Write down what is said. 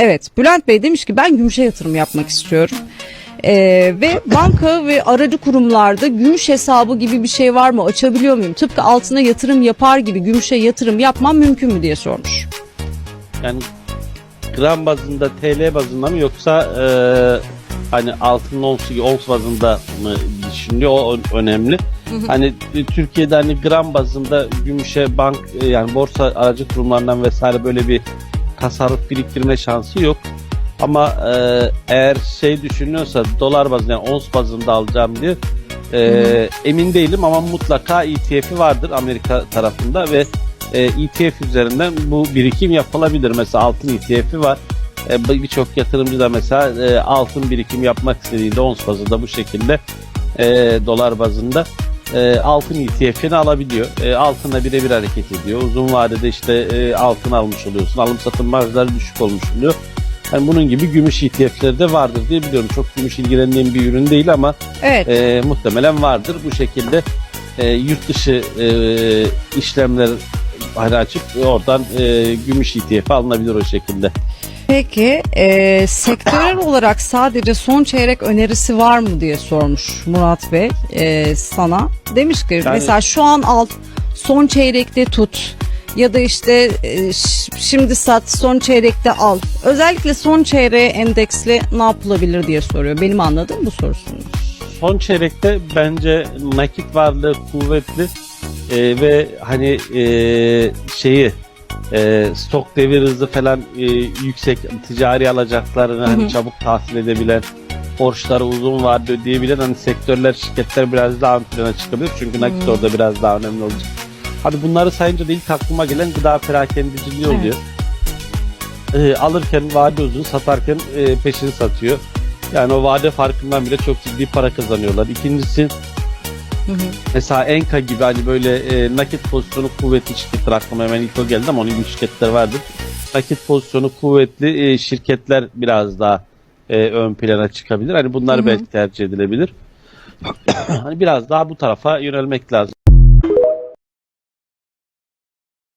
Evet, Bülent Bey demiş ki ben gümüşe yatırım yapmak istiyorum. Ee, ve banka ve aracı kurumlarda gümüş hesabı gibi bir şey var mı? Açabiliyor muyum? Tıpkı altına yatırım yapar gibi gümüşe yatırım yapmam mümkün mü diye sormuş. Yani gram bazında TL bazında mı yoksa e, hani altın ons, ons bazında mı düşünüyor o önemli. Hani Türkiye'de hani gram bazında gümüşe bank e, yani borsa aracı kurumlarından vesaire böyle bir tasarruf biriktirme şansı yok. Ama e, eğer şey düşünüyorsa dolar bazında yani ons bazında alacağım diye e, emin değilim ama mutlaka ETF'i vardır Amerika tarafında ve e, ETF üzerinden bu birikim yapılabilir. Mesela altın ETF'i var. E, Birçok yatırımcı da mesela e, altın birikim yapmak istediğinde ons bazında bu şekilde e, dolar bazında e, altın ETF'ini alabiliyor. E, altınla birebir hareket ediyor. Uzun vadede işte e, altın almış oluyorsun. Alım satım marjları düşük olmuş oluyor. Yani bunun gibi gümüş ETF'leri de vardır diye biliyorum. Çok gümüş ilgilendiğim bir ürün değil ama Evet. e, muhtemelen vardır. Bu şekilde e, yurt dışı e, işlemler hani açıp oradan e, gümüş ETF alınabilir o şekilde. Peki e, sektörel olarak sadece son çeyrek önerisi var mı diye sormuş Murat Bey e, sana. Demiş ki mesela şu an al son çeyrekte tut ya da işte e, şimdi sat son çeyrekte al. Özellikle son çeyreğe endeksli ne yapılabilir diye soruyor. Benim anladığım bu sorusunu. Son çeyrekte bence nakit varlığı kuvvetli e, ve hani e, şeyi e, stok devir hızı falan e, yüksek ticari alacaklarını hani çabuk tahsil edebilen borçları uzun vadede ödeyebilen hani sektörler şirketler biraz daha ön plana çıkabilir çünkü nakit Hı. orada biraz daha önemli olacak. Hadi bunları sayınca da ilk aklıma gelen gıda perakendiciliği Evet. oluyor. E, alırken vade uzun satarken e, peşin satıyor. Yani o vade farkından bile çok ciddi para kazanıyorlar. İkincisi Hı hı. mesela Enka gibi hani böyle e, nakit pozisyonu kuvvetli şirketler aklıma hemen ilk o geldi ama onun gibi şirketler vardır. Nakit pozisyonu kuvvetli e, şirketler biraz daha e, ön plana çıkabilir. Hani bunlar Hı hı. belki tercih edilebilir. hani biraz daha bu tarafa yönelmek lazım.